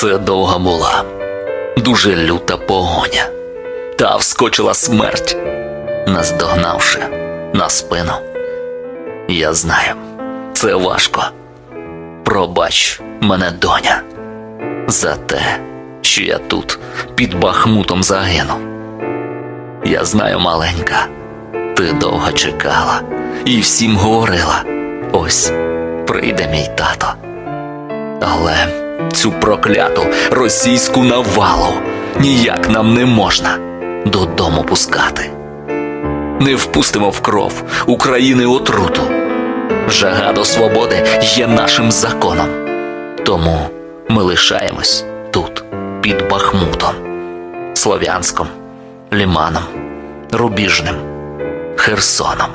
Це довга була, дуже люта погоня. Та вскочила смерть, наздогнавши на спину. Я знаю, це важко. Пробач мене, доня, за те, що я тут під бахмутом загинув. Я знаю, маленька, ти довго чекала і всім говорила: ось прийде мій тато. Але цю прокляту російську навалу ніяк нам не можна додому пускати. Не впустимо в кров України отруту. Жага до свободи є нашим законом. Тому ми лишаємось тут, під Бахмутом, Слов'янськом, Ліманом, Рубіжним, Херсоном.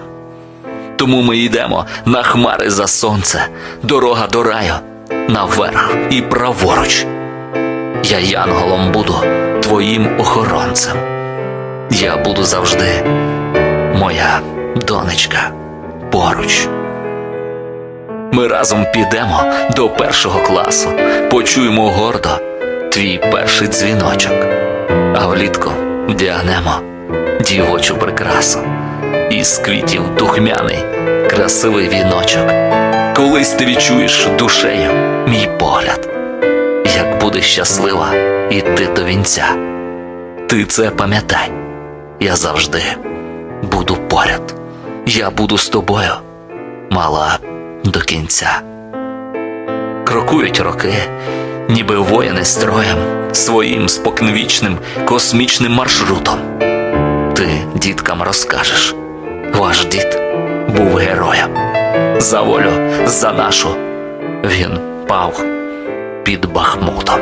Тому ми йдемо на хмари за сонце, дорога до раю, наверх і праворуч. Я янголом буду твоїм охоронцем. Я буду завжди, моя донечка, поруч. Ми разом підемо до першого класу, почуємо гордо твій перший дзвіночок, а влітку вдягнемо дівочу прикрасу із квітів духмяний, красивий віночок. Колись ти відчуєш душею мій погляд, як будеш щаслива іти до вінця. Ти це пам'ятай, я завжди буду поряд. Я буду з тобою, мала до кінця. Крокують роки, ніби воїни строєм, своїм споконвічним космічним маршрутом. Ти діткам розкажеш, ваш дід був героєм. За волю, за нашу він пав під Бахмутом.